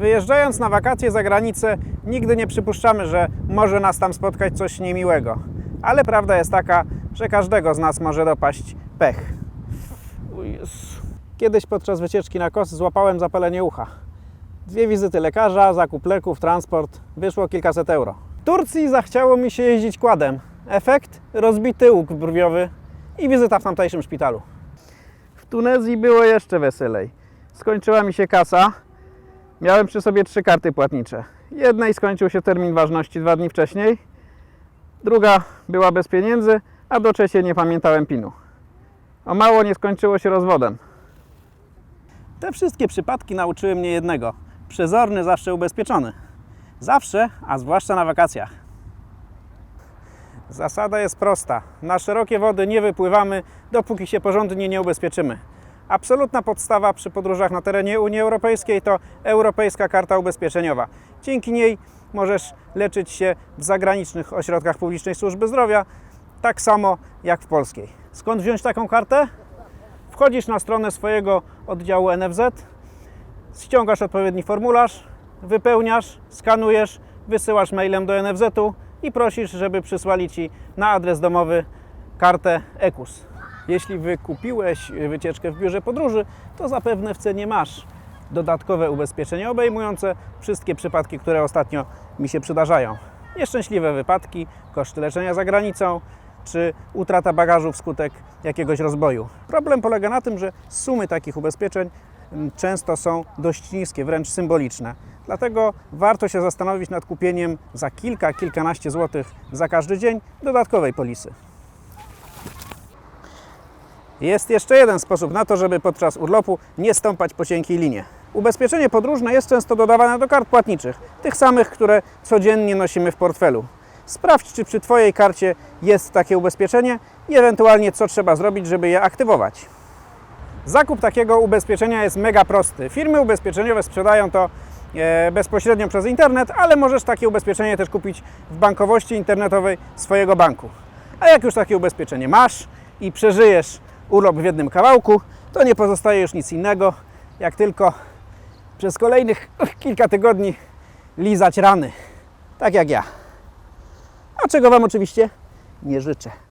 Wyjeżdżając na wakacje za granicę, nigdy nie przypuszczamy, że może nas tam spotkać coś niemiłego. Ale prawda jest taka, że każdego z nas może dopaść pech. Kiedyś podczas wycieczki na kos złapałem zapalenie ucha. Dwie wizyty lekarza, zakup leków, transport. Wyszło kilkaset euro. W Turcji zachciało mi się jeździć kładem. Efekt? Rozbity łuk brwiowy i wizyta w tamtejszym szpitalu. W Tunezji było jeszcze weselej. Skończyła mi się kasa. Miałem przy sobie trzy karty płatnicze. Jednej skończył się termin ważności dwa dni wcześniej, druga była bez pieniędzy, a do trzeciej nie pamiętałem pinu. O mało nie skończyło się rozwodem. Te wszystkie przypadki nauczyły mnie jednego. Przezorny zawsze ubezpieczony. Zawsze, a zwłaszcza na wakacjach. Zasada jest prosta. Na szerokie wody nie wypływamy, dopóki się porządnie nie ubezpieczymy. Absolutna podstawa przy podróżach na terenie Unii Europejskiej to Europejska Karta Ubezpieczeniowa. Dzięki niej możesz leczyć się w zagranicznych ośrodkach publicznej służby zdrowia, tak samo jak w polskiej. Skąd wziąć taką kartę? Wchodzisz na stronę swojego oddziału NFZ, ściągasz odpowiedni formularz, wypełniasz, skanujesz, wysyłasz mailem do NFZ-u i prosisz, żeby przysłali Ci na adres domowy kartę EKUS. Jeśli wykupiłeś wycieczkę w biurze podróży, to zapewne w cenie masz dodatkowe ubezpieczenie obejmujące wszystkie przypadki, które ostatnio mi się przydarzają. Nieszczęśliwe wypadki, koszty leczenia za granicą, czy utrata bagażu wskutek jakiegoś rozboju. Problem polega na tym, że sumy takich ubezpieczeń mm, często są dość niskie, wręcz symboliczne. Dlatego warto się zastanowić nad kupieniem za kilka, kilkanaście złotych za każdy dzień dodatkowej polisy. Jest jeszcze jeden sposób na to, żeby podczas urlopu nie stąpać po cienkiej linie. Ubezpieczenie podróżne jest często dodawane do kart płatniczych, tych samych, które codziennie nosimy w portfelu. Sprawdź, czy przy Twojej karcie jest takie ubezpieczenie i ewentualnie co trzeba zrobić, żeby je aktywować. Zakup takiego ubezpieczenia jest mega prosty. Firmy ubezpieczeniowe sprzedają to e, bezpośrednio przez internet, ale możesz takie ubezpieczenie też kupić w bankowości internetowej swojego banku. A jak już takie ubezpieczenie masz i przeżyjesz urlop w jednym kawałku, to nie pozostaje już nic innego, jak tylko przez kolejnych kilka tygodni lizać rany. Tak jak ja. A czego Wam oczywiście nie życzę.